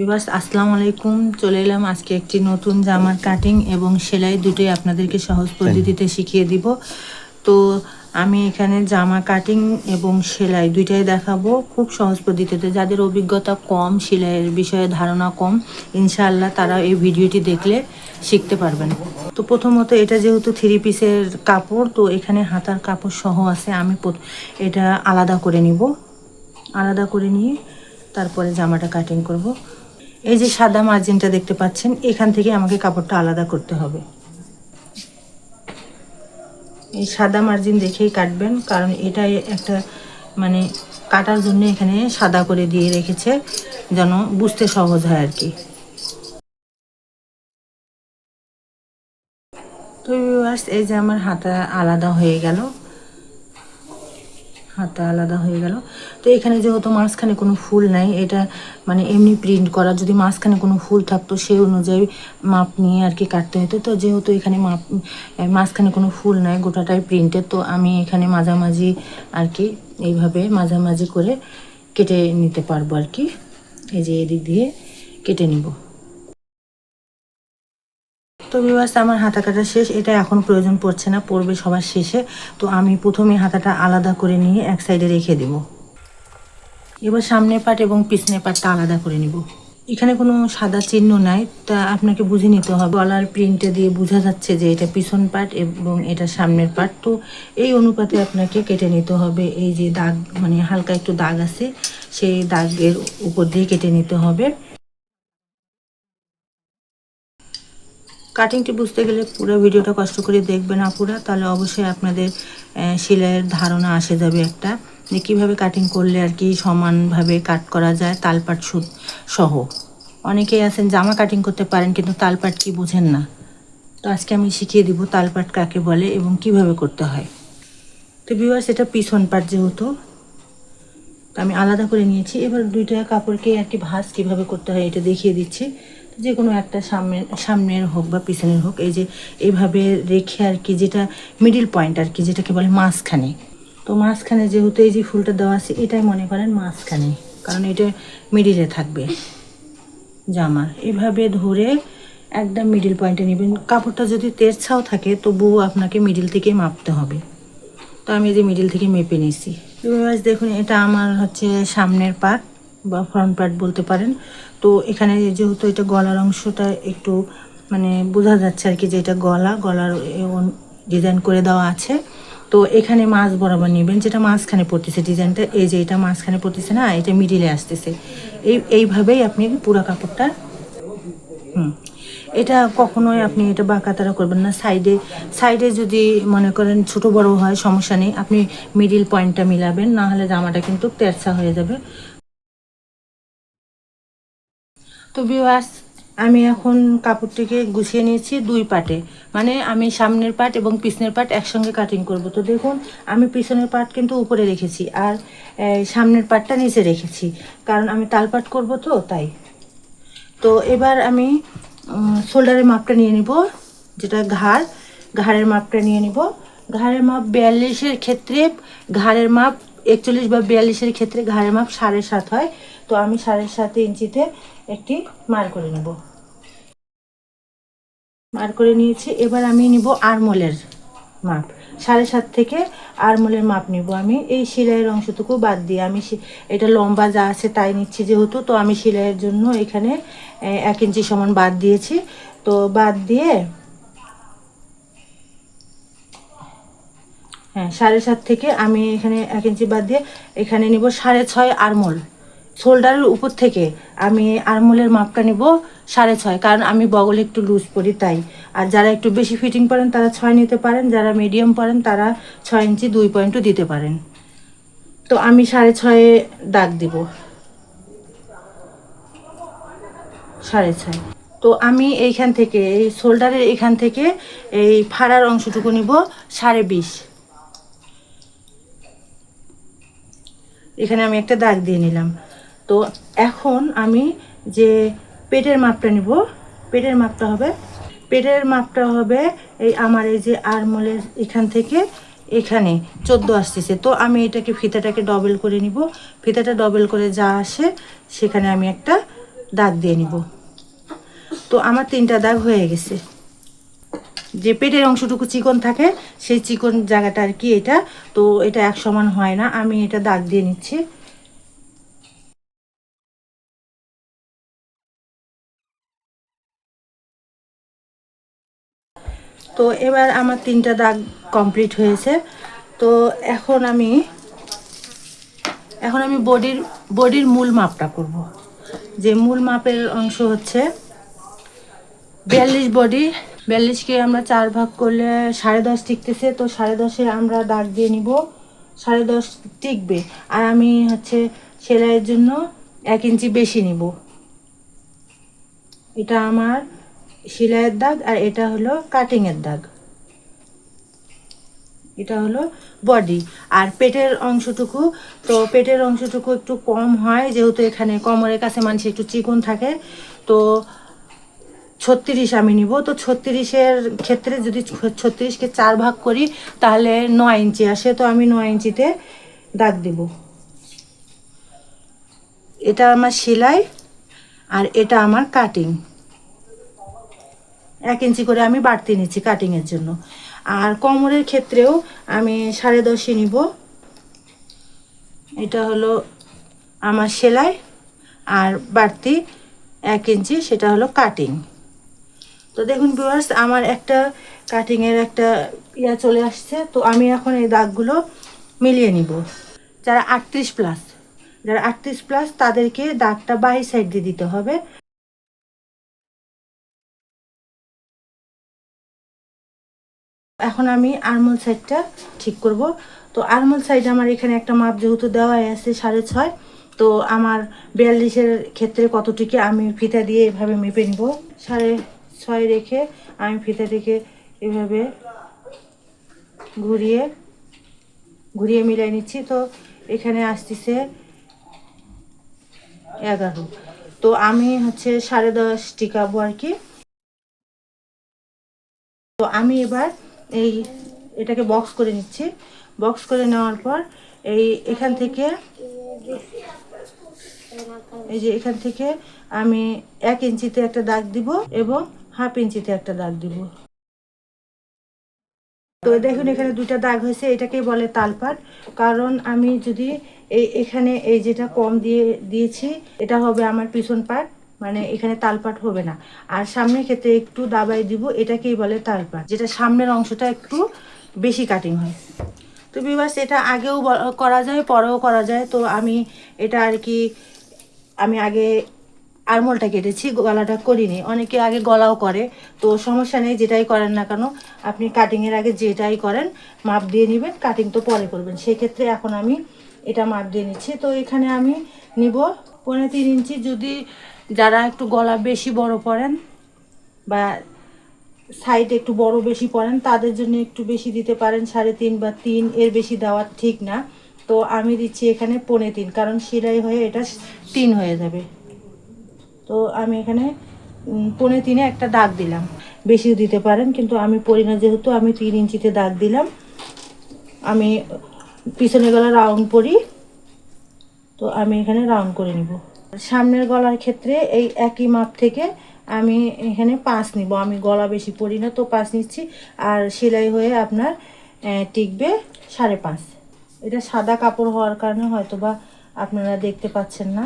বিবাস আসসালামু আলাইকুম। চলে এলাম আজকে একটি নতুন জামার কাটিং এবং সেলাই দুটোই আপনাদেরকে সহজ পদ্ধতিতে শিখিয়ে দিব। তো আমি এখানে জামা কাটিং এবং সেলাই দুইটাই দেখাবো খুব সহজ পদ্ধতিতে। যাদের অভিজ্ঞতা কম সেলাইয়ের বিষয়ে ধারণা কম ইনশাআল্লাহ তারা এই ভিডিওটি দেখলে শিখতে পারবেন। তো প্রথমত এটা যেহেতু থ্রি পিসের কাপড় তো এখানে হাতার কাপড় সহ আছে। আমি এটা আলাদা করে নিব। আলাদা করে নিয়ে তারপরে জামাটা কাটিং করব। এই যে সাদা মার্জিনটা দেখতে পাচ্ছেন, এখান থেকে আমাকে কাপড়টা আলাদা করতে হবে। এই সাদা মার্জিন দেখেই কাটবেন, কারণ এটাই একটা মানে কাটার জন্য এখানে সাদা করে দিয়ে রেখেছে, যেন বুঝতে সহজ হয় আর কি। তো এই যে আমার হাতা আলাদা হয়ে গেল। হাতা আলাদা হয়ে গেল। তো এখানে যেহেতু মাঝখানে কোনো ফুল নাই, এটা মানে এমনি প্রিন্ট করা, যদি মাঝখানে কোনো ফুল থাকতো সেই অনুযায়ী মাপ নিয়ে আর কি কাটতে হতো। তো যেহেতু এখানে মাপ মাঝখানে কোনো ফুল নাই, গোটাটাই প্রিন্টের তো আমি এখানে মাঝামাঝি আর কি এইভাবে মাঝামাঝি করে কেটে নিতে পারব আর কি। এই যে এদিক দিয়ে কেটে নিব। তো বিবাস আমার হাতা কাটা শেষ, এটা এখন প্রয়োজন পড়ছে না, পড়বে সবার শেষে। তো আমি প্রথমে হাতাটা আলাদা করে নিয়ে এক সাইডে রেখে দেব। এবার সামনের পাট এবং পিছনের পাটটা আলাদা করে নিব। এখানে কোনো সাদা চিহ্ন নাই, তা আপনাকে বুঝে নিতে হবে। গলার প্রিন্টে দিয়ে বোঝা যাচ্ছে যে এটা পিছন পাট এবং এটা সামনের পাট তো এই অনুপাতে আপনাকে কেটে নিতে হবে। এই যে দাগ মানে হালকা একটু দাগ আছে, সেই দাগের উপর দিয়ে কেটে নিতে হবে। কাটিংটি বুঝতে গেলে পুরো ভিডিওটা কষ্ট করে দেখবেন আপুরা। তাহলে অবশ্যই আপনাদের সেলাইয়ের ধারণা আসে যাবে একটা। যে কীভাবে কাটিং করলে আর কি সমানভাবে কাট করা যায়, তালপাট সুদ সহ। অনেকেই আছেন জামা কাটিং করতে পারেন, কিন্তু তালপাট কি বোঝেন না। তো আজকে আমি শিখিয়ে দিব তালপাট কাকে বলে এবং কীভাবে করতে হয়। তো বিভার্স এটা পিছন পাট যেহেতু, তো আমি আলাদা করে নিয়েছি। এবার দুইটা কাপড়কে আর কি ভাঁজ কীভাবে করতে হয় এটা দেখিয়ে দিচ্ছি। যে কোনো একটা সামনের সামনের হোক বা পিছনের হোক, এই যে এইভাবে রেখে আর কি যেটা মিডিল পয়েন্ট আর কি, যেটাকে বলে মাঝখানে। তো মাঝখানে যেহেতু এই যে ফুলটা দেওয়া আছে, এটাই মনে করেন মাঝখানে, কারণ এটা মিডিলে থাকবে জামার এভাবে ধরে একদম মিডিল পয়েন্টে নেবেন। কাপড়টা যদি তেরছাও থাকে, তবুও আপনাকে মিডিল থেকে মাপতে হবে। তো আমি যে মিডিল থেকে মেপে নিয়েছি। দেখুন, এটা আমার হচ্ছে সামনের পার্ট বা ফ্রন্ট পার্ট বলতে পারেন। তো এখানে যেহেতু এটা গলার অংশটা একটু মানে বোঝা যাচ্ছে আর কি যে এটা গলা, গলার ডিজাইন করে দেওয়া আছে। তো এখানে মাছ বরাবর নেবেন, যেটা মাঝখানে পড়তেছে ডিজাইনটা এই যে এটা মাঝখানে পড়তেছে না, এটা মিডিলে আসতেছে। এই, এইভাবেই আপনি পুরো কাপড়টা, হুম। এটা কখনোই আপনি এটা বাঁকাতারা করবেন না। সাইডে সাইডে যদি মনে করেন ছোট বড় হয়, সমস্যা নেই। আপনি মিডিল পয়েন্টটা মিলাবেন না হলে জামাটা কিন্তু তেরছা হয়ে যাবে। তো বিওয়াস আমি এখন কাপড়টিকে গুছিয়ে নিয়েছি দুই পাটে। মানে আমি সামনের পাট এবং পিছনের পাট একসঙ্গে কাটিং করব। তো দেখুন, আমি পিছনের পাট কিন্তু উপরে রেখেছি আর সামনের পাটটা নিচে রেখেছি। কারণ আমি তাল পাট করব তো, তাই। তো এবার আমি শোল্ডারের মাপটা নিয়ে নিব, যেটা ঘাড়। ঘাড়ের মাপটা নিয়ে নিব। ঘাড়ের মাপ বিয়াল্লিশের ক্ষেত্রে, ঘাড়ের মাপ একচল্লিশ বা বিয়াল্লিশের ক্ষেত্রে ঘাড়ের মাপ সাড়ে সাত হয়। তো আমি সাড়ে সাত ইঞ্চিতে একটি মার করে নেব। মার করে নিয়েছি, এবার আমি নিব আরমোলের মাপ। সাড়ে সাত থেকে আরমোলের মাপ নিব আমি। এই সেলাইয়ের অংশটুকু বাদ দিয়ে আমি এটা লম্বা যা আছে তাই নিচ্ছি যেহেতু, তো আমি সেলাইয়ের জন্য এখানে এক ইঞ্চি সমান বাদ দিয়েছি। তো বাদ দিয়ে হ্যাঁ সাড়ে সাত থেকে আমি এখানে এক ইঞ্চি বাদ দিয়ে এখানে নিব সাড়ে ছয় আরমোল। শোল্ডারের উপর থেকে আমি আরমোলের মাপটা নিব সাড়ে ছয়, কারণ আমি বগলে একটু লুজ পরি তাই। আর যারা একটু বেশি ফিটিং পরেন, তারা ছয় নিতে পারেন। যারা মিডিয়াম পরেন, তারা ছয় ইঞ্চি দুই পয়েন্টও দিতে পারেন। তো আমি সাড়ে ছয়ে দাগ দিব। সাড়ে ছয়। তো আমি এইখান থেকে, এই শোল্ডারের এখান থেকে এই ফাড়ার অংশটুকু নিব সাড়ে বিশ। এখানে আমি একটা দাগ দিয়ে নিলাম। তো এখন আমি যে পেটের মাপটা নিব, পেটের মাপটা হবে, পেটের মাপটা হবে এই আমার এই যে আরমোলের এখান থেকে এখানে চোদ্দ আসতেছে। তো আমি এটাকে ফিতাটাকে ডবল করে নিব। ফিতাটা ডবল করে যা আসে, সেখানে আমি একটা দাগ দিয়ে নিব। তো আমার তিনটা দাগ হয়ে গেছে। যে পেটের অংশটুকু চিকন থাকে, সেই চিকন জায়গাটা আর কি এটা। তো এটা এক সমান হয় না, আমি এটা দাগ দিয়ে নিচ্ছি। তো এবার আমার তিনটা দাগ কমপ্লিট হয়েছে। তো এখন আমি এখন আমি বডির বডির মূল মাপটা করব। যে মূল মাপের অংশ হচ্ছে বিয়াল্লিশ বডি। বিয়াল্লিশকে আমরা চার ভাগ করলে সাড়ে দশ টিকতেছে, তো সাড়ে দশে আমরা দাগ দিয়ে নিব। সাড়ে দশ টিকবে। আর আমি হচ্ছে সেলাইয়ের জন্য এক ইঞ্চি বেশি নিব। এটা আমার সেলাইয়ের দাগ আর এটা হলো কাটিংয়ের দাগ। এটা হলো বডি আর পেটের অংশটুকু, তো পেটের অংশটুকু একটু কম হয়, যেহেতু এখানে কোমরের কাছে মানুষ একটু চিকন থাকে, তো ছত্রিশ আমি নিব। তো ছত্রিশের ক্ষেত্রে যদি ছত্রিশকে চার ভাগ করি, তাহলে নয় ইঞ্চি আসে। তো আমি নয় ইঞ্চিতে দাগ দিব। এটা আমার সেলাই, আর এটা আমার কাটিং এক ইঞ্চি করে আমি বাড়তি নিচ্ছি কাটিংয়ের জন্য। আর কোমরের ক্ষেত্রেও আমি সাড়ে দশই নিব। এটা হলো আমার সেলাই, আর বাড়তি এক ইঞ্চি সেটা হলো কাটিং তো দেখুন ভিউয়ার্স আমার একটা কাটিংয়ের একটা ইয়া চলে আসছে, তো আমি এখন এই দাগগুলো মিলিয়ে নিব। যারা আটত্রিশ প্লাস যারা আটত্রিশ প্লাস তাদেরকে দাগটা বাই সাইড দিয়ে দিতে হবে। এখন আমি আরমোল সাইডটা ঠিক করব। তো আরমোল সাইড আমার এখানে একটা মাপ যেহেতু দেওয়া আছে সাড়ে ছয়, তো আমার বিয়াল্লিশের ক্ষেত্রে কতটিকে আমি ফিতা দিয়ে এভাবে মেপে নিব? সাড়ে ছয় রেখে আমি ফিতাটিকে এভাবে ঘুরিয়ে ঘুরিয়ে মিলাই নিচ্ছি। তো এখানে আসতেছে এগারো। তো আমি হচ্ছে সাড়ে দশ টিকাবো আর কি। তো আমি এবার এই এটাকে বক্স করে নিচ্ছি। বক্স করে নেওয়ার পর এই এখান থেকে এই যে এখান থেকে আমি এক ইঞ্চিতে একটা দাগ দিব এবং হাফ ইঞ্চিতে একটা দাগ দিব। তো দেখুন, এখানে দুটা দাগ হয়েছে এটাকে বলে তালপাট। কারণ আমি যদি এই এখানে এই যেটা কম দিয়ে দিয়েছি, এটা হবে আমার পিছন পাট। মানে এখানে তালপাট হবে না। আর সামনের ক্ষেত্রে একটু দাবাই দিব, এটাকেই বলে তালপাট, যেটা সামনের অংশটা একটু বেশি কাটিং হয়। তো বিবাস এটা আগেও করা যায়, পরেও করা যায়। তো আমি এটা আর কি, আমি আগে আরমোলটা কেটেছি, গলাটা করিনি। অনেকে আগে গলাও করে, তো সমস্যা নেই, যেটাই করেন না কেন, আপনি কাটিংয়ের আগে যেটাই করেন, মাপ দিয়ে নেবেন কাটিং তো পরে করবেন। সেক্ষেত্রে এখন আমি এটা মাপ দিয়ে নিচ্ছি। তো এখানে আমি নিব পনেরো তিন ইঞ্চি, যদি যারা একটু গলা বেশি বড় পড়েন বা সাইড একটু বড় বেশি পড়েন তাদের জন্য একটু বেশি দিতে পারেন, সাড়ে তিন বা তিন এর বেশি দেওয়া ঠিক না। তো আমি দিচ্ছি এখানে পনে তিন, কারণ সেলাই হয়ে এটা তিন হয়ে যাবে। তো আমি এখানে পনে তিনে একটা দাগ দিলাম। বেশিও দিতে পারেন, কিন্তু আমি পরি না যেহেতু, আমি তিন ইঞ্চিতে দাগ দিলাম। আমি পিছনে গলা রাউন্ড পরি। তো আমি এখানে রাউন্ড করে নিব। সামনের গলার ক্ষেত্রে এই একই মাপ থেকে আমি এখানে পাঁচ নিব। আমি গলা বেশি পরি না, তো পাঁচ নিচ্ছি। আর সেলাই হয়ে আপনার টিকবে সাড়ে পাঁচ। এটা সাদা কাপড় হওয়ার কারণে হয়তো বা আপনারা দেখতে পাচ্ছেন না।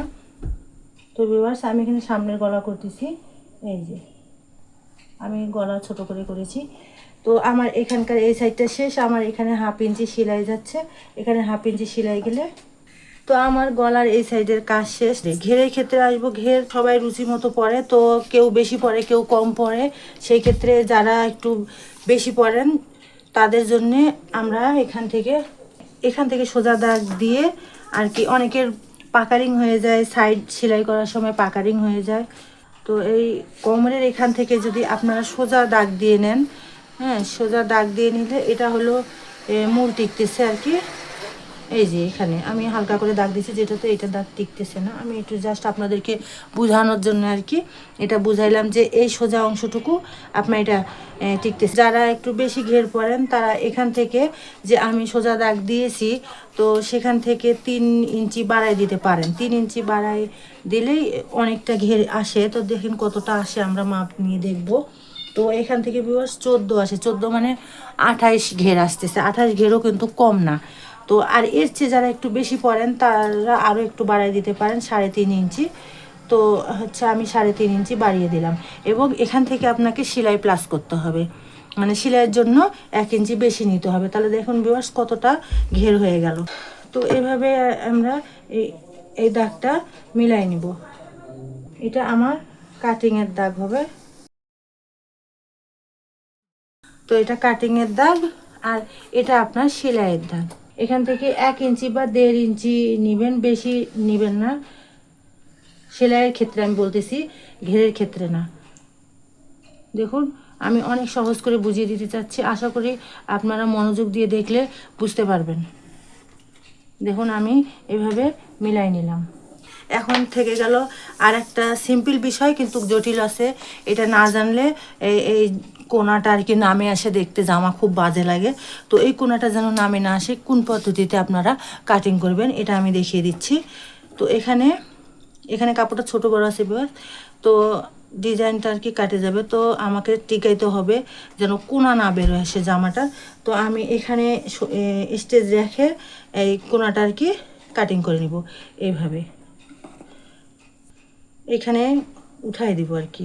তো ভিউয়ার্স আমি এখানে সামনের গলা করতেছি। এই যে, আমি গলা ছোট করে করেছি। তো আমার এখানকার এই সাইডটা শেষ। আমার এখানে হাফ ইঞ্চি সেলাই যাচ্ছে। এখানে হাফ ইঞ্চি সেলাই গেলে তো আমার গলার এই সাইডের কাজ শেষ। ঘেরের ক্ষেত্রে আসব ঘের সবাই রুচি মতো পরে তো কেউ বেশি পরে কেউ কম পরে। সেই ক্ষেত্রে যারা একটু বেশি পড়েন তাদের জন্যে আমরা এখান থেকে এখান থেকে সোজা দাগ দিয়ে আর কি অনেকের পাকারিং হয়ে যায় সাইড সেলাই করার সময় পাকারিং হয়ে যায়। তো এই কোমরের এখান থেকে যদি আপনারা সোজা দাগ দিয়ে নেন হ্যাঁ সোজা দাগ দিয়ে নিলে এটা হলো মূল টিকতেছে আর কি। এই যে এখানে আমি হালকা করে দাগ দিচ্ছি যেটাতে এটা দাগ টিকতেছে না। আমি একটু জাস্ট আপনাদেরকে বোঝানোর জন্য আর কি এটা বুঝাইলাম যে এই সোজা অংশটুকু আপনার এটা টিকতেছে। যারা একটু বেশি ঘের পড়েন, তারা এখান থেকে যে আমি সোজা দাগ দিয়েছি, তো সেখান থেকে তিন ইঞ্চি বাড়াই দিতে পারেন। তিন ইঞ্চি বাড়াই দিলেই অনেকটা ঘের আসে। তো দেখেন কতটা আসে, আমরা মাপ নিয়ে দেখব। তো এখান থেকে বিবাস চোদ্দ আসে। চোদ্দ মানে আঠাইশ ঘের আসতেছে। আঠাইশ ঘেরও কিন্তু কম না। তো আর এর চেয়ে যারা একটু বেশি পরেন তারা আরও একটু বাড়াই দিতে পারেন সাড়ে তিন ইঞ্চি। তো হচ্ছে আমি সাড়ে তিন ইঞ্চি বাড়িয়ে দিলাম। এবং এখান থেকে আপনাকে সেলাই প্লাস করতে হবে। মানে সেলাইয়ের জন্য এক ইঞ্চি বেশি নিতে হবে। তাহলে দেখুন বিবাস কতটা ঘের হয়ে গেল। তো এভাবে আমরা এই এই দাগটা মিলাই নিব। এটা আমার কাটিংয়ের দাগ হবে। তো এটা কাটিংয়ের দাগ আর এটা আপনার সেলাইয়ের দাগ। এখান থেকে এক ইঞ্চি বা দেড় ইঞ্চি নেবেন, বেশি নেবেন না। সেলাইয়ের ক্ষেত্রে আমি বলতেছি, ঘেরের ক্ষেত্রে না। দেখুন, আমি অনেক সহজ করে বুঝিয়ে দিতে চাচ্ছি। আশা করি আপনারা মনোযোগ দিয়ে দেখলে বুঝতে পারবেন। দেখুন, আমি এভাবে মিলাই নিলাম। এখন থেকে গেল আর একটা সিম্পল বিষয় কিন্তু জটিল আছে। এটা না জানলে এই কোনাটা আর কি নামে আসে দেখতে জামা খুব বাজে লাগে। তো এই কোনাটা যেন নামে না আসে, কোন পদ্ধতিতে আপনারা কাটিং করবেন এটা আমি দেখিয়ে দিচ্ছি। তো এখানে এখানে কাপড়টা ছোট বড় আছে বিকজ তো ডিজাইনটা আর কি কাটে যাবে। তো আমাকে টিকাইতে হবে যেন কোনা না বেরোয় সে জামাটা তো আমি এখানে স্টেজ রেখে এই কোনাটা আর কি কাটিং করে নিব। এইভাবে। এখানে উঠাই দিব আর কি।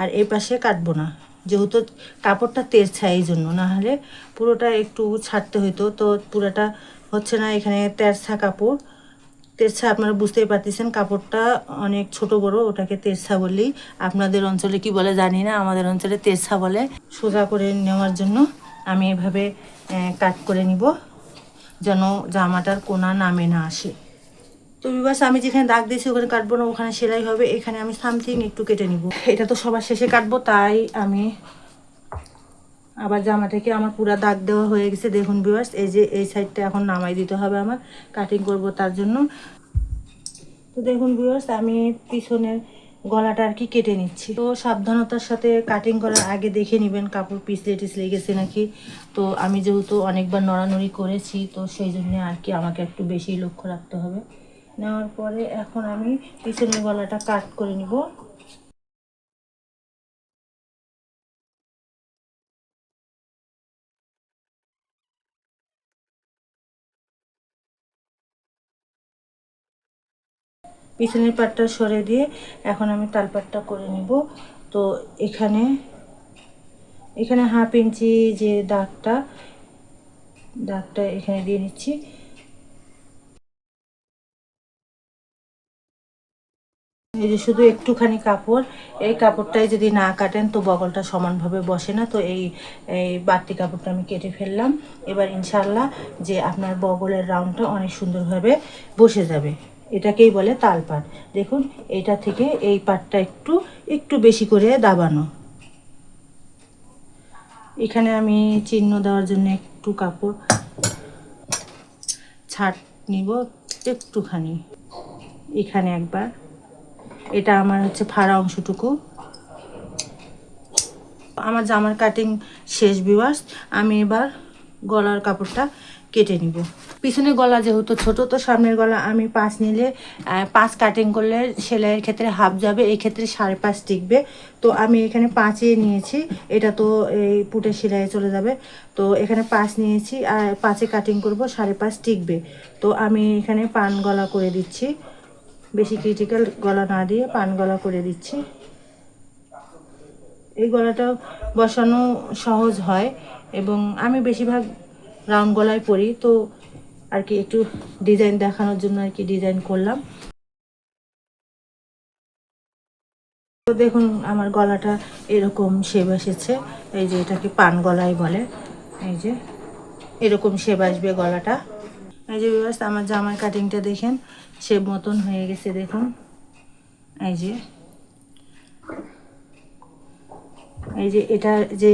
আর এই পাশে কাটবো না। যেহেতু কাপড়টা তেরছা এই জন্য না হলে পুরোটা একটু ছাড়তে হইতো। তো পুরোটা হচ্ছে না এখানে তেরছা কাপড়। তেরছা আপনারা বুঝতেই পারতেছেন, কাপড়টা অনেক ছোট বড়, ওটাকে তেরছা বললেই আপনাদের অঞ্চলে কি বলে জানি না, আমাদের অঞ্চলে তেরছা বলে। সোজা করে নেওয়ার জন্য আমি এভাবে কাট করে নিব, যেন জামাটার কোনা নামে না আসে। তো বিবাস আমি যেখানে দাগ দিয়েছি ওখানে কাটবো না, ওখানে সেলাই হবে, এখানে আমি সামথিং একটু কেটে নিব। এটা তো সবার শেষে কাটবো, তাই আমি আবার জামা থেকে আমার পুরা দাগ দেওয়া হয়ে গেছে। দেখুন বিবাস এই যে এই সাইডটা এখন নামাই দিতে হবে আমার কাটিং করব তার জন্য। তো দেখুন বিবাস আমি পিছনের গলাটা আর কি কেটে নিচ্ছি। তো সাবধানতার সাথে কাটিং করার আগে দেখে নেবেন, কাপড় পিছলে টিসলে গেছে নাকি। তো আমি যেহেতু অনেকবার নড়ানড়ি করেছি, তো সেই জন্য আর কি আমাকে একটু বেশি লক্ষ্য রাখতে হবে। নেওয়ার পরে এখন আমি পিছনের গলাটা কাট করে নিব। পিছনের পাটটা সরে দিয়ে এখন আমি তালপাটটা করে নিব। তো এখানে এখানে হাফ ইঞ্চি যে দাগটা দাগটা এখানে দিয়ে নিচ্ছি। এই যে শুধু একটুখানি কাপড়, এই কাপড়টাই যদি না কাটেন তো বগলটা সমানভাবে বসে না। তো এই এই বাড়তি কাপড়টা আমি কেটে ফেললাম। এবার ইনশাল্লাহ যে আপনার বগলের রাউন্ডটা অনেক সুন্দরভাবে বসে যাবে। এটাকেই বলে তালপাট দেখুন, এটা থেকে এই পাটটা একটু একটু বেশি করে দাবানো। এখানে আমি চিহ্ন দেওয়ার জন্য একটু কাপড় ছাট নিব একটুখানি। এখানে একবার। এটা আমার হচ্ছে ফাড়া অংশটুকু। আমার জামার কাটিং শেষ বিবাস আমি এবার গলার কাপড়টা কেটে নিব। পিছনের গলা যেহেতু ছোট, তো সামনের গলা আমি পাঁচ নিলে পাঁচ কাটিং করলে সেলাইয়ের ক্ষেত্রে হাফ যাবে, এই ক্ষেত্রে সাড়ে পাঁচ টিকবে। তো আমি এখানে পাঁচে নিয়েছি, এটা তো এই পুটের সেলাইয়ে চলে যাবে। তো এখানে পাঁচ নিয়েছি, আর পাঁচে কাটিং করব, সাড়ে পাঁচ টিকবে। তো আমি এখানে পান গলা করে দিচ্ছি। বেশি ক্রিটিক্যাল গলা না দিয়ে পান গলা করে দিচ্ছি। এই গলাটা বসানো সহজ হয় এবং আমি বেশিরভাগ রাউন্ড গলায় পরি, তো আর কি একটু ডিজাইন দেখানোর জন্য আর কি ডিজাইন করলাম। তো দেখুন, আমার গলাটা এরকম শেপ এসেছে, এই যে এটাকে পান গলাই বলে, এই যে এরকম শেপ আসবে গলাটা। এই যে আমার জামার কাটিংটা দেখেন শেপ মতন হয়ে গেছে, দেখুন। এই যে। এই যে এটা যে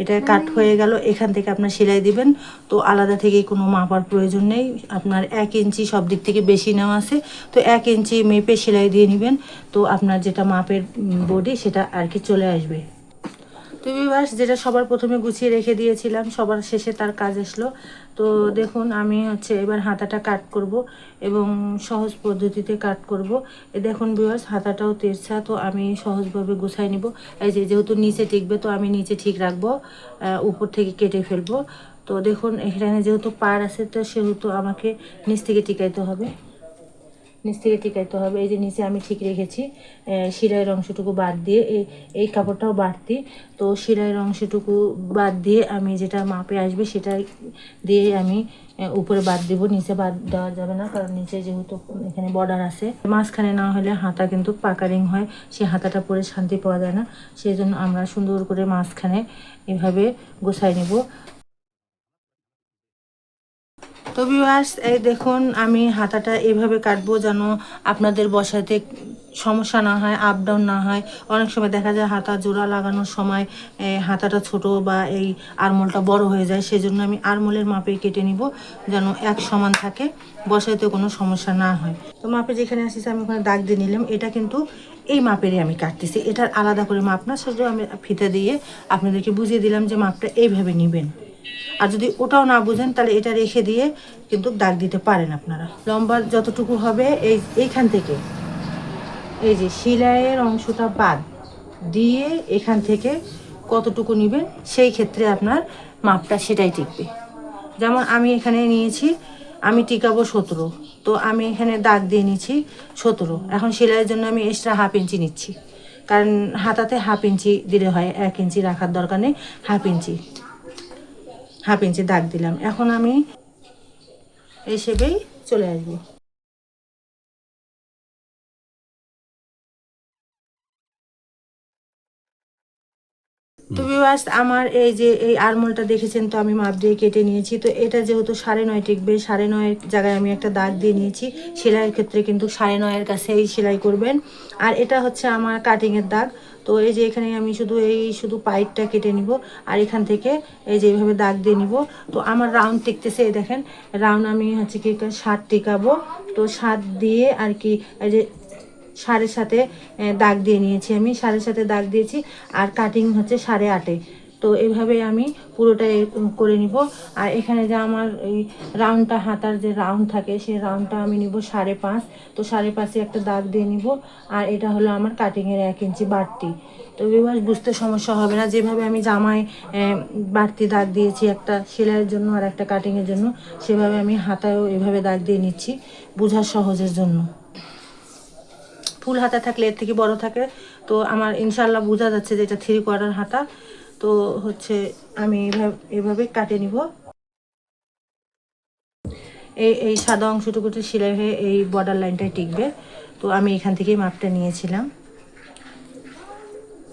এটা কাট হয়ে গেল, এখান থেকে আপনার সেলাই দিবেন। তো আলাদা থেকে কোনো মাপার প্রয়োজন নেই। আপনার এক ইঞ্চি সব দিক থেকে বেশি নেওয়া আছে। তো এক ইঞ্চি মেপে সেলাই দিয়ে নেবেন। তো আপনার যেটা মাপের বডি সেটা আর কি চলে আসবে। তো বিবাস যেটা সবার প্রথমে গুছিয়ে রেখে দিয়েছিলাম, সবার শেষে তার কাজ আসলো তো দেখুন, আমি হচ্ছে এবার হাতাটা কাট করব এবং সহজ পদ্ধতিতে কাট করব। এ দেখুন বিবাস হাতাটাও তেরছা, তো আমি সহজভাবে গুছাই নিব। এই যে, যেহেতু নিচে টিকবে, তো আমি নিচে ঠিক রাখব উপর থেকে কেটে ফেলব। তো দেখুন, এখানে যেহেতু পার আছে, তো সেহেতু আমাকে নিচ থেকে টিকাইতে হবে। নিচ থেকে টিকাইতে হবে। এই যে নিচে আমি ঠিক রেখেছি আহ, শিরাইয়ের অংশটুকু বাদ দিয়ে এই এই কাপড়টাও বাড়তি। তো শিরাইয়ের অংশটুকু বাদ দিয়ে আমি যেটা মাপে আসবে সেটা দিয়ে আমি উপরে বাদ দেবো। নিচে বাদ দেওয়া যাবে না কারণ নিচে যেহেতু এখানে বর্ডার আছে। মাঝখানে না হলে হাতা কিন্তু পাকারিং হয় সেই হাতাটা পরে শান্তি পাওয়া যায় না। সেই জন্য আমরা সুন্দর করে মাঝখানে এভাবে গোছাই নেব। তো ভিউয়ার্স এই দেখুন, আমি হাতাটা এভাবে কাটবো যেন আপনাদের বসাতে সমস্যা না হয় আপ ডাউন না হয়। অনেক সময় দেখা যায় হাতা জোড়া লাগানোর সময় হাতাটা ছোট বা এই আরমোলটা বড় হয়ে যায়, সেজন্য আমি আরমোলের মাপে কেটে নিব যেন এক সমান থাকে, বসাইতে কোনো সমস্যা না হয়। তো মাপে যেখানে আসিছে আমি ওখানে দাগ দিয়ে নিলাম। এটা কিন্তু এই মাপেরই আমি কাটতেছি। এটার আলাদা করে মাপ না সেটা আমি ফিতে দিয়ে আপনাদেরকে বুঝিয়ে দিলাম যে মাপটা এইভাবে নেবেন। আর যদি ওটাও না বুঝেন, তাহলে এটা রেখে দিয়ে কিন্তু দাগ দিতে পারেন আপনারা। লম্বা যতটুকু হবে, এই, এইখান থেকে, এই যে সিলাইয়ের অংশটা বাদ দিয়ে এখান থেকে কতটুকু নেবেন, সেই ক্ষেত্রে আপনার মাপটা সেটাই টিকবে। যেমন আমি এখানে নিয়েছি, আমি টিকাবো সতেরো, তো আমি এখানে দাগ দিয়ে নিচ্ছি সতেরো। এখন সেলাইয়ের জন্য আমি এক্সট্রা হাফ ইঞ্চি নিচ্ছি, কারণ হাতাতে হাফ ইঞ্চি দিলে হয়, এক ইঞ্চি রাখার দরকার নেই হাফ ইঞ্চি হাফ ইঞ্চি দাগ দিলাম। এখন আমি এই শেপেই চলে আসব। তো বিবাস আমার এই যে এই আরমোলটা দেখেছেন তো আমি মাপ দিয়ে কেটে নিয়েছি। তো এটা যেহেতু সাড়ে নয় টিকবে সাড়ে নয়ের জায়গায় আমি একটা দাগ দিয়ে নিয়েছি। সেলাইয়ের ক্ষেত্রে কিন্তু সাড়ে নয়ের কাছেই সেলাই করবেন। আর এটা হচ্ছে আমার কাটিংয়ের দাগ। তো এই যে এখানে আমি শুধু এই শুধু পাইপটা কেটে নিব, আর এখান থেকে এই যে এইভাবে দাগ দিয়ে নিব। তো আমার রাউন্ড টেকতেছে, এই দেখেন, রাউন্ড আমি হচ্ছে কি সার টেকাবো। তো সার দিয়ে আর কি এই যে সাড়ে সাথে দাগ দিয়ে নিয়েছি আমি সাড়ে সাথে দাগ দিয়েছি, আর কাটিং হচ্ছে সাড়ে আটে। তো এভাবে আমি পুরোটা করে নিব। আর এখানে যে আমার এই রাউন্ডটা হাতার যে রাউন্ড থাকে, সেই রাউন্ডটা আমি নিব সাড়ে পাঁচ। তো সাড়ে পাঁচে একটা দাগ দিয়ে নিব। আর এটা হলো আমার কাটিংয়ের এক ইঞ্চি বাড়তি। তো এবার বুঝতে সমস্যা হবে না। যেভাবে আমি জামায় বাড়তি দাগ দিয়েছি একটা সেলাইয়ের জন্য আর একটা কাটিংয়ের জন্য, সেভাবে আমি হাতায়ও এভাবে দাগ দিয়ে নিচ্ছি বোঝার সহজের জন্য। ফুল হাতা থাকলে এর থেকে বড় থাকে। তো আমার ইনশাল্লাহ বোঝা যাচ্ছে যে এটা থ্রি কোয়ার্টার হাতা। তো হচ্ছে আমি এভাবে এভাবে কাটে নিব। এই এই সাদা অংশটুকুতে সেলাই হয়ে এই বর্ডার লাইনটাই টিকবে। তো আমি এখান থেকেই মাপটা নিয়েছিলাম।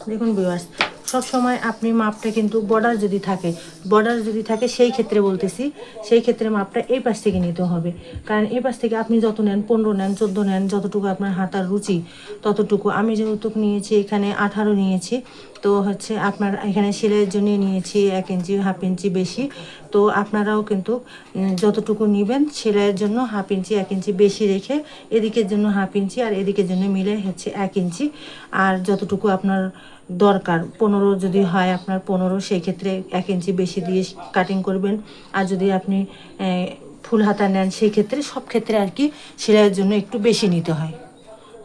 দেখুন বিওয়ার্স সব সময় আপনি মাপটা কিন্তু বর্ডার যদি থাকে বর্ডার যদি থাকে, সেই ক্ষেত্রে বলতেছি, সেই ক্ষেত্রে মাপটা এই পাশ থেকে নিতে হবে। কারণ এই পাশ থেকে আপনি যত নেন, পনেরো নেন, চোদ্দ নেন, যতটুকু আপনার হাতার রুচি, ততটুকু। আমি যেহেতু নিয়েছি এখানে আঠারো নিয়েছি, তো হচ্ছে আপনার এখানে সেলাইয়ের জন্য নিয়েছি এক ইঞ্চি, হাফ ইঞ্চি বেশি। তো আপনারাও কিন্তু যতটুকু নেবেন সেলাইয়ের জন্য হাফ ইঞ্চি, এক ইঞ্চি বেশি রেখে এদিকের জন্য হাফ ইঞ্চি আর এদিকের জন্য মিলে হচ্ছে এক ইঞ্চি। আর যতটুকু আপনার দরকার। পনেরো যদি হয় আপনার পনেরো সেই ক্ষেত্রে এক ইঞ্চি বেশি দিয়ে কাটিং করবেন। আর যদি আপনি ফুল হাতা নেন সেই ক্ষেত্রে সব ক্ষেত্রে আর কি সেলাইয়ের জন্য একটু বেশি নিতে হয়।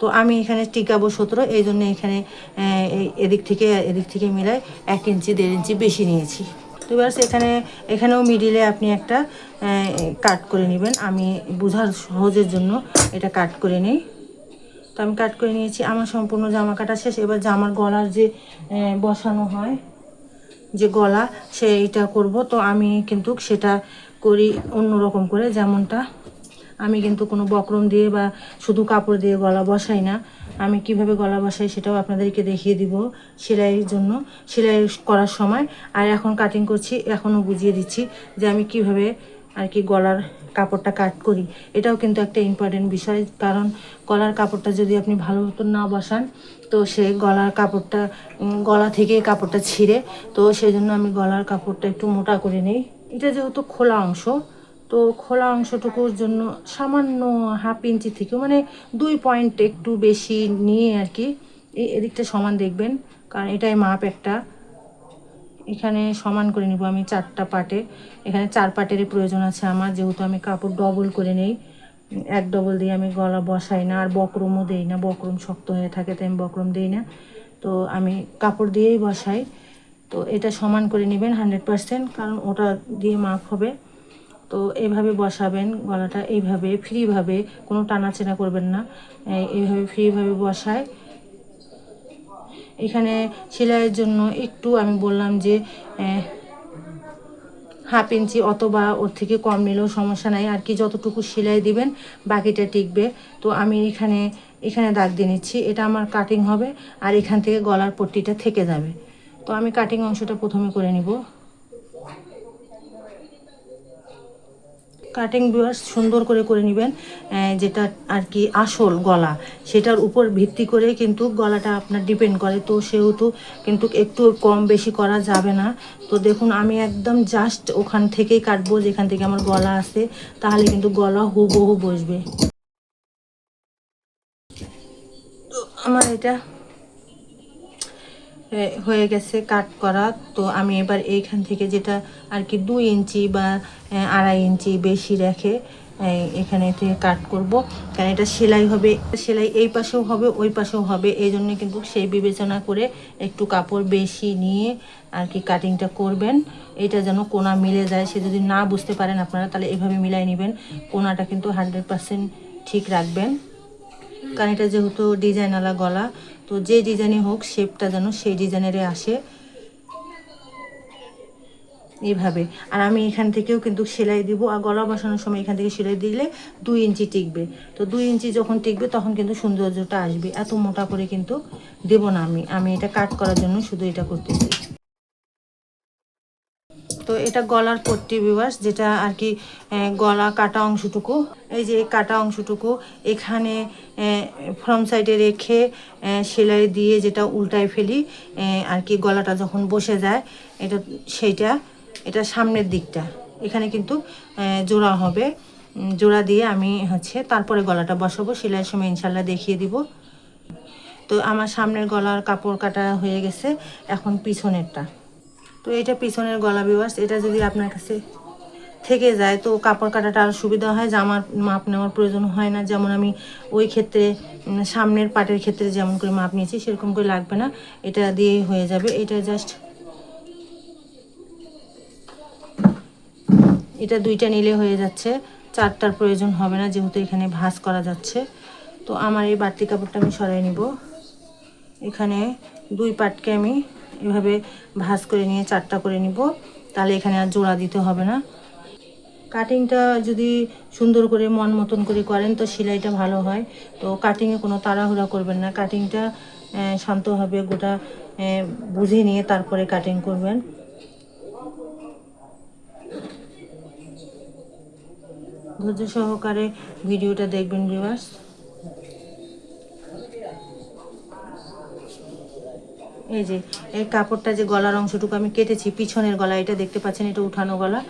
তো আমি এখানে টিকাবো সতেরো, এই জন্য এখানে এদিক থেকে এদিক থেকে মিলাই এক ইঞ্চি, দেড় ইঞ্চি বেশি নিয়েছি। তো এবার এখানে, এখানেও মিডিলে আপনি একটা কাট করে নেবেন। আমি বোঝার সহজের জন্য এটা কাট করে নিই। তো আমি কাট করে নিয়েছি। আমার সম্পূর্ণ জামা কাটা শেষ। এবার জামার গলার যে বসানো হয়, যে গলা, সেইটা করব। তো আমি কিন্তু সেটা করি অন্য রকম করে যেমনটা। আমি কিন্তু কোনো বক্রম দিয়ে বা শুধু কাপড় দিয়ে গলা বসাই না। আমি কীভাবে গলা বসাই সেটাও আপনাদেরকে দেখিয়ে দিব সেলাইয়ের জন্য। সেলাই করার সময়। আর এখন কাটিং করছি, এখনও বুঝিয়ে দিচ্ছি যে আমি কীভাবে আর কি গলার কাপড়টা কাট করি, এটাও কিন্তু একটা ইম্পর্টেন্ট বিষয়। কারণ গলার কাপড়টা যদি আপনি ভালো মতো না বসান, তো সে গলার কাপড়টা গলা থেকে কাপড়টা ছিঁড়ে, তো সেই জন্য আমি গলার কাপড়টা একটু মোটা করে নিই। এটা যেহেতু খোলা অংশ, তো খোলা অংশটুকুর জন্য সামান্য হাফ ইঞ্চি থেকে মানে দুই পয়েন্ট একটু বেশি নিয়ে আর কি এদিকটা সমান দেখবেন, কারণ এটাই মাপ একটা। এখানে সমান করে নিব আমি চারটা পাটে। এখানে চার পাটেরই প্রয়োজন আছে আমার, যেহেতু আমি কাপড় ডবল করে নেই। এক ডবল দিয়ে আমি গলা বসাই না, আর বক্রমও দেই না, বক্রম শক্ত হয়ে থাকে, তাই আমি বক্রম দিই না। তো আমি কাপড় দিয়েই বসাই। তো এটা সমান করে নেবেন হান্ড্রেড পারসেন্ট, কারণ ওটা দিয়ে মাপ হবে। তো এইভাবে বসাবেন, গলাটা এইভাবে, ফ্রিভাবে, কোনো টানাচেনা করবেন না। এইভাবে ফ্রিভাবে বসায়। এখানে সেলাইয়ের জন্য একটু আমি বললাম যে হাফ ইঞ্চি অথবা ওর থেকে কম নিলেও সমস্যা নাই। আর কি যতটুকু সেলাই দিবেন, বাকিটা টিকবে। তো আমি এখানে এখানে দাগ দিয়ে নিচ্ছি। এটা আমার কাটিং হবে আর এখান থেকে গলার পট্টিটা থেকে যাবে। তো আমি কাটিং অংশটা প্রথমে করে নিব। কাটিং ভিউয়ার্স সুন্দর করে করে নেবেন যেটা আর কি আসল গলা। সেটার উপর ভিত্তি করে কিন্তু গলাটা আপনার ডিপেন্ড করে। তো সেহেতু কিন্তু একটু কম বেশি করা যাবে না। তো দেখুন, আমি একদম জাস্ট ওখান থেকেই কাটবো, যেখান থেকে আমার গলা আছে, তাহলে কিন্তু গলা হুবহু বসবে। তো আমার এটা হয়ে গেছে কাট করা। তো আমি এবার এইখান থেকে যেটা আর কি দুই ইঞ্চি বা আড়াই ইঞ্চি বেশি রেখে এখানে থেকে কাট করব। কারণ এটা সেলাই হবে, সেলাই এই পাশেও হবে, ওই পাশেও হবে। এই জন্য কিন্তু সেই বিবেচনা করে একটু কাপড় বেশি নিয়ে আর কি কাটিংটা করবেন। এটা যেন কোনা মিলে যায়। সে যদি না বুঝতে পারেন আপনারা, তাহলে এভাবে মিলাই নেবেন। কোনাটা কিন্তু হান্ড্রেড পারসেন্ট ঠিক রাখবেন। কারণ এটা যেহেতু ডিজাইনওয়ালা গলা তো যে ডিজাইনই হোক শেপটা যেন সেই ডিজাইনেরই আসে এভাবে। আর আমি এখান থেকেও কিন্তু সেলাই দিব। আর গলা বসানোর সময় এখান থেকে সেলাই দিলে দুই ইঞ্চি টিকবে। তো দুই ইঞ্চি যখন টিকবে তখন কিন্তু সৌন্দর্যটা আসবে। এত মোটা করে কিন্তু দেব না আমি। আমি এটা কাট করার জন্য শুধু এটা করতেছি। তো এটা গলার পট্টি বিবাস যেটা আর কি গলা কাটা অংশটুকু। এই যে কাটা অংশটুকু এখানে ফ্রম সাইডে রেখে সেলাই দিয়ে যেটা উল্টায় ফেলি আর কি গলাটা যখন বসে যায়, এটা সেইটা, এটা সামনের দিকটা। এখানে কিন্তু জোড়া হবে। জোড়া দিয়ে আমি হচ্ছে তারপরে গলাটা বসাবো সেলাইয়ের সময় ইনশাল্লাহ দেখিয়ে দিব। তো আমার সামনের গলার কাপড় কাটা হয়ে গেছে, এখন পিছনেরটা। তো এটা পিছনের গলা বিবাস এটা যদি আপনার কাছে থেকে যায়, তো কাপড় কাটাটা আরও সুবিধা হয়, জামার মাপ নেওয়ার প্রয়োজন হয় না। যেমন আমি ওই ক্ষেত্রে সামনের পাটের ক্ষেত্রে যেমন করে মাপ নিয়েছি, সেরকম করে লাগবে না। এটা দিয়েই হয়ে যাবে। এটা জাস্ট এটা দুইটা নিলে হয়ে যাচ্ছে। চারটার প্রয়োজন হবে না, যেহেতু এখানে ভাঁজ করা যাচ্ছে। তো আমার এই বাড়তি কাপড়টা আমি সরাই নিব। এখানে দুই পাটকে আমি এভাবে ভাজ করে নিয়ে, চারটা করে নিব। তাহলে এখানে আর জোড়া দিতে হবে না। কাটিংটা যদি সুন্দর করে মন মতন করে করেন, তো সেলাইটা ভালো হয়। তো কাটিংয়ে কোনো তাড়াহুড়া করবেন না। কাটিংটা শান্তভাবে গোটা বুঝে নিয়ে তারপরে কাটিং করবেন। ধৈর্য সহকারে ভিডিওটা দেখবেন, ভিউয়ার্স। এই যে, এই কাপড়টা যে গলার অংশটুকু আমি কেটেছি, পিছনের গলা, এটা দেখতে পাচ্ছেন, এটা উঠানো গলা।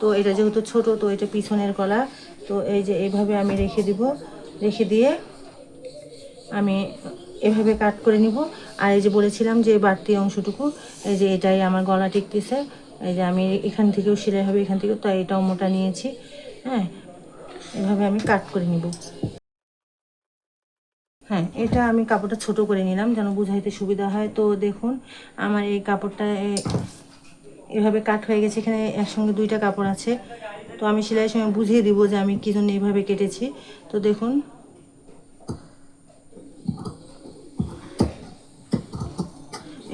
তো এটা যেহেতু ছোট, তো এটা পিছনের গলা। তো এই যে এইভাবে আমি রেখে দিব, রেখে দিয়ে আমি এভাবে কাট করে নিব। আর এই যে বলেছিলাম যে বাড়তি অংশটুকু, এই যে এটাই আমার গলা টিকতেছে। এই যে আমি এখান থেকেও সেলাই হবে, এখান থেকেও তো এটাও মোটা নিয়েছি। হ্যাঁ এভাবে আমি কাট করে নিব। হ্যাঁ এটা আমি কাপড়টা ছোট করে নিলাম যেন বুঝাইতে সুবিধা হয়। তো দেখুন, আমার এই কাপড়টা এভাবে কাট হয়ে গেছে, এখানে একসঙ্গে দুইটা কাপড় আছে। তো আমি সেলাইয়ের সময় বুঝিয়ে দিব যে আমি কী জন্য এইভাবে কেটেছি। তো দেখুন,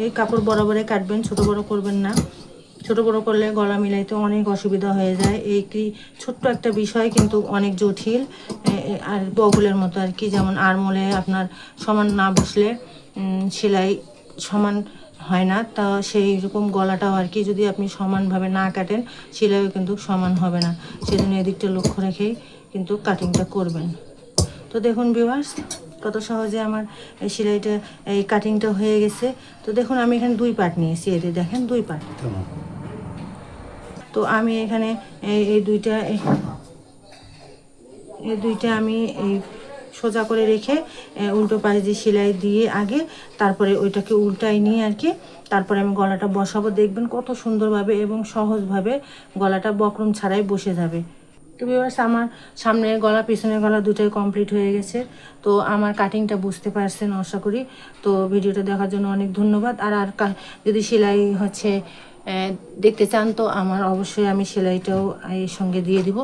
এই কাপড় বরাবরে কাটবেন, ছোট বড় করবেন না। ছোট বড় করলে গলা মিলাইতে অনেক অসুবিধা হয়ে যায়। এই কি ছোট্ট একটা বিষয় কিন্তু অনেক জটিল। আর বগুলের মতো আর কি, যেমন আরমোলে আপনার সমান না বসলে সেলাই সমান হয় না। তা সেই রকম গলাটাও আর কি, যদি আপনি সমানভাবে না কাটেন, সেলাইও কিন্তু সমান হবে না। সেজন্য এদিকটা লক্ষ্য রেখেই কিন্তু কাটিংটা করবেন। তো দেখুন ভিউয়ার্স কত সহজে আমার এই সেলাইটা, এই কাটিংটা হয়ে গেছে। তো দেখুন, আমি এখানে দুই পার্ট নিয়েছি এতে দেখেন, দুই পার্ট তো আমি এখানে এই- দুইটা এই- দুইটা আমি এই সোজা করে রেখে উল্টো পাশ দিয়ে সেলাই দিয়ে আগে তারপরে ওইটাকে উল্টাই নিয়ে আর কি, তারপরে আমি গলাটা বসাবো। দেখবেন কত সুন্দরভাবে এবং সহজভাবে গলাটা বক্রম ছাড়াই বসে যাবে। তো ভিউয়ার্স আমার সামনের গলা, পিছনের গলা দুটোই কমপ্লিট হয়ে গেছে। তো আমার কাটিংটা বুঝতে পারছেন, আশা করি। তো ভিডিওটা দেখার জন্য অনেক ধন্যবাদ। আর আর যদি সেলাই হচ্ছে দেখতে চান তো আমার অবশ্যই আমি সেলাইটাও এর সঙ্গে দিয়ে দিব।